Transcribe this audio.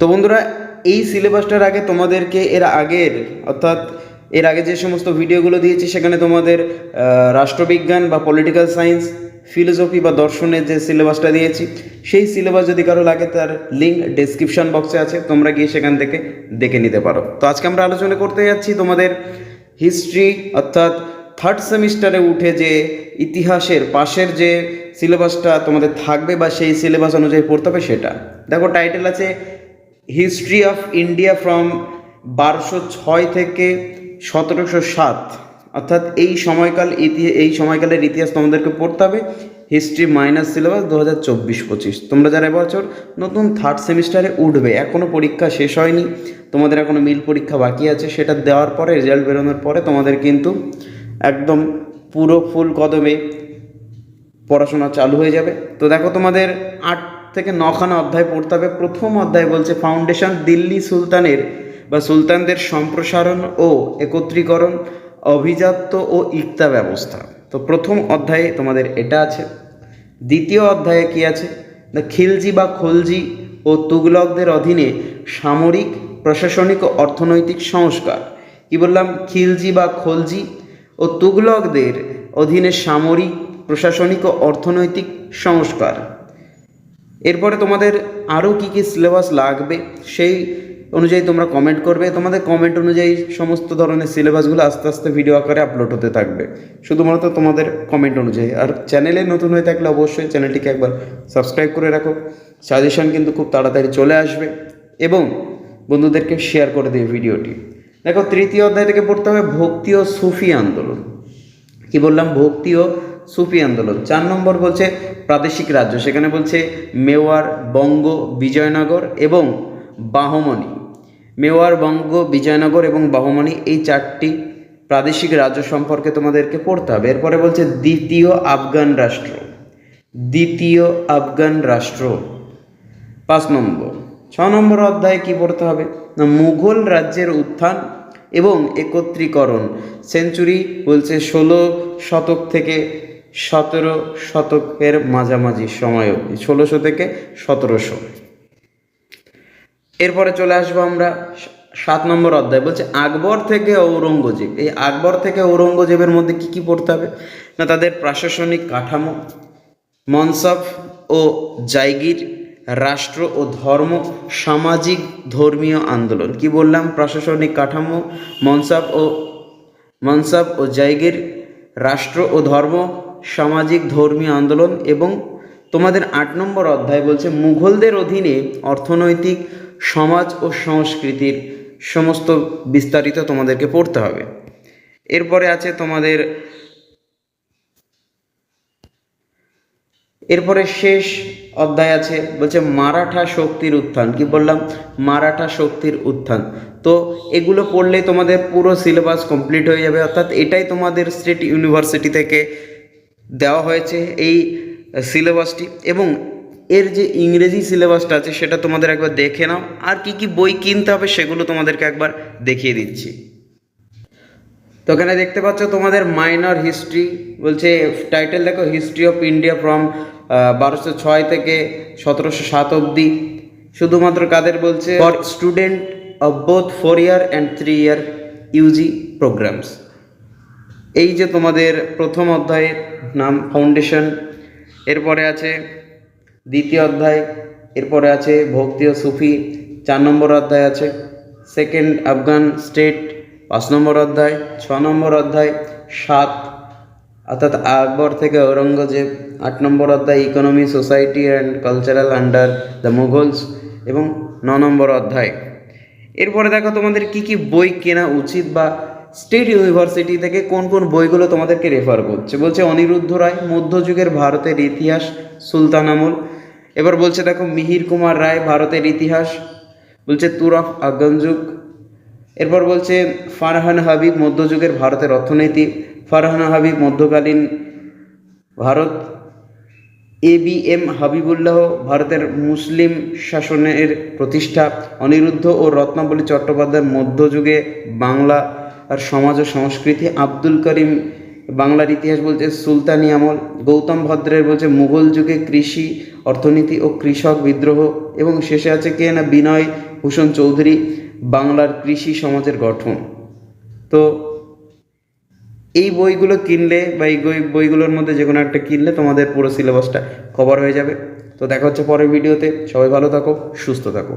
তো বন্ধুরা, এই সিলেবাসটার আগে তোমাদেরকে এর আগের, অর্থাৎ এর আগে যে সমস্ত ভিডিওগুলো দিয়েছি, সেখানে তোমাদের রাষ্ট্রবিজ্ঞান বা পলিটিক্যাল সায়েন্স ফিলোসফি বা দর্শনের যে সিলেবাসটা দিয়েছি, সেই সিলেবাস যদি কারও লাগে, তার লিঙ্ক ডেসক্রিপশন বক্সে আছে, তোমরা গিয়ে সেখান থেকে দেখে নিতে পারো। তো আজকে আমরা আলোচনা করতে যাচ্ছি তোমাদের হিস্ট্রি অর্থাৎ থার্ড সেমিস্টারে উঠে যে ইতিহাসের পাশের যে সিলেবাসটা তোমাদের থাকবে বা সেই সিলেবাস অনুযায়ী পড়তে হবে সেটা। দেখো টাইটেল আছে হিস্ট্রি অফ ইন্ডিয়া ফ্রম বারোশো ছয় থেকে সতেরোশো সাত। অর্থাৎ এই সময়কাল ইতি, এই সময়কালের ইতিহাস তোমাদেরকে পড়তে হবে। হিস্ট্রি মাইনাস সিলেবাস দু হাজার চব্বিশ পঁচিশ। তোমরা যারা এবছর নতুন থার্ড সেমিস্টারে উঠবে এখনও পরীক্ষা শেষ হয়নি, তোমাদের এখনও মিল পরীক্ষা বাকি আছে, সেটা দেওয়ার পরে রেজাল্ট বেরোনোর পরে তোমাদের কিন্তু একদম পুরো ফুল কদমে পড়াশোনা চালু হয়ে যাবে। তো দেখো তোমাদের আট থেকে নখানা অধ্যায় পড়তে হবে। প্রথম অধ্যায় বলছে, ফাউন্ডেশন দিল্লি সুলতানের বা সুলতানদের সম্প্রসারণ ও একত্রীকরণ, অভিজাত্য ও ইক্তা ব্যবস্থা। তো প্রথম অধ্যায়ে তোমাদের এটা আছে। দ্বিতীয় অধ্যায়ে কি আছে? দ্য খিলজি বা খলজি ও তুগলকদের অধীনে সামরিক, প্রশাসনিক ও অর্থনৈতিক সংস্কার। কি বললাম? খিলজি বা খলজি ও তুগলকদের অধীনে সামরিক, প্রশাসনিক ও অর্থনৈতিক সংস্কার। এরপরে তোমাদের আরও কী কী সিলেবাস লাগবে সেই অনুযায়ী তোমরা কমেন্ট করবে। তোমাদের কমেন্ট অনুযায়ী সমস্ত ধরনের সিলেবাসগুলো আস্তে আস্তে ভিডিও আকারে আপলোড হতে থাকবে। শুধুমাত্র তোমাদের কমেন্ট অনুযায়ী। আর চ্যানেলে নতুন হয়ে থাকলে অবশ্যই চ্যানেলটিকে একবার সাবস্ক্রাইব করে রাখো। সাজেশন কিন্তু খুব তাড়াতাড়ি চলে আসবে। এবং বন্ধুদেরকে শেয়ার করে দিও ভিডিওটি দেখো, তৃতীয় অধ্যায় থেকে পড়তে হবে ভক্তি ও সুফি আন্দোলন। কি বললাম? ভক্তি ও সুফি আন্দোলন। চার নম্বর বলছে প্রাদেশিক রাজ্য। সেখানে বলছে মেওয়ার বঙ্গ বিজয়নগর এবং বাহমনি মেওয়ার বঙ্গ বিজয়নগর এবং বাহমনি এই চারটি প্রাদেশিক রাজ্য সম্পর্কে তোমাদেরকে পড়তে হবে। এরপরে বলছে দ্বিতীয় আফগান রাষ্ট্র। দ্বিতীয় আফগান রাষ্ট্র। পাঁচ নম্বর। ছ নম্বর অধ্যায়ে কি পড়তে হবে? না, মুঘল রাজ্যের উত্থান এবং একত্রীকরণ। সেঞ্চুরি বলছে ষোলো শতক থেকে সতেরো শতকের মাঝামাঝি সময় অবধি, ষোলোশো থেকে সতেরোশো। এরপরে চলে আসব আমরা সাত নম্বর অধ্যায়। বলছে, আকবর থেকে ঔরঙ্গজেব। এই আকবর থেকে ঔরঙ্গজেবের মধ্যে কি কি পড়তে হবে? না, তাদের প্রশাসনিক কাঠামো মনসব ও জায়গির রাষ্ট্র ও ধর্ম, সামাজিক ধর্মীয় আন্দোলন। কি বললাম? প্রশাসনিক কাঠামো মনসাব ও মনসাব ও জায়গির রাষ্ট্র ও ধর্ম সামাজিক ধর্মীয় আন্দোলন এবং তোমাদের আট নম্বর অধ্যায় বলছে, মুঘলদের অধীনে অর্থনৈতিক, সমাজ ও সংস্কৃতির সমস্ত বিস্তারিত তোমাদেরকে পড়তে হবে। এরপরে আছে তোমাদের, এরপরে শেষ অধ্যায় আছে, বলছে মারাঠা শক্তির উত্থান। কি বললাম? মারাঠা শক্তির উত্থান। তো এগুলো পড়লেই তোমাদের পুরো সিলেবাস কমপ্লিট হয়ে যাবে, অর্থাৎ এটাই তোমাদের স্টেট ইউনিভার্সিটি থেকে দেওয়া হয়েছে এই সিলেবাসটি এবং এর যে ইংরেজি সিলেবাসটা আছে সেটা তোমাদের একবার দেখে নাও। আর কি কি বই কিনতে হবে সেগুলো তোমাদেরকে একবার দেখিয়ে দিচ্ছি। তো এখানে দেখতে পাচ্ছ তোমাদের মাইনর হিস্ট্রি বলছে টাইটেল দেখো হিস্ট্রি অফ ইন্ডিয়া ফ্রম বারোশো ছয় থেকে সতেরোশো সাত অবধি। শুধুমাত্র কাদের বলছে? For student of both four year and three year UG programmes এই যে তোমাদের প্রথম অধ্যায়ের নাম ফাউন্ডেশন এরপরে আছে দ্বিতীয় অধ্যায়, এরপরে আছে ভক্তি ও সুফি, চার নম্বর অধ্যায় আছে সেকেন্ড আফগান স্টেট পাঁচ নম্বর অধ্যায়, ছ নম্বর অধ্যায়, সাত, অর্থাৎ আকবর থেকে ঔরঙ্গজেব, আট নম্বর অধ্যায় economy society and cultural under the Mughals এবং ন নম্বর অধ্যায়। এরপরে দেখো তোমাদের কি কি বই কেনা উচিত বা স্টেট ইউনিভার্সিটি থেকে কোন কোন বইগুলো তোমাদেরকে রেফার করছে? বলছে অনিরুদ্ধ রায়, মধ্যযুগের ভারতের ইতিহাস, সুলতান আমল এবার বলছে দেখো, মিহির কুমার রায়, ভারতের ইতিহাস। বলছে তুর অফ আফগানযুগ এরপর বলছে ফারহান হাবিব, মধ্যযুগের ভারতের অর্থনীতি। ফারহান হাবিব, মধ্যকালীন ভারত। এ বি এম হাবিবুল্লাহ, ভারতের মুসলিম শাসনের প্রতিষ্ঠা। অনিরুদ্ধ ও রত্নাবলী চট্টোপাধ্যায় মধ্যযুগে বাংলা আর সমাজ ও সংস্কৃতি। আব্দুল করিম বাংলার ইতিহাস বলছে সুলতানি আমল, গৌতম ভদ্রের বলছে মুঘল যুগে কৃষি, অর্থনীতি ও কৃষক বিদ্রোহ, এবং শেষে আছে কে না বিনয় ভূষণ চৌধুরী, বাংলার কৃষি সমাজের গঠন। তো এই বইগুলো কিনলে বা এই বইগুলোর মধ্যে যে কোনো একটা কিনলে তোমাদের পুরো সিলেবাসটা কভার হয়ে যাবে। তো দেখা হচ্ছে পরের ভিডিওতে সবাই ভালো থাকো, সুস্থ থাকো।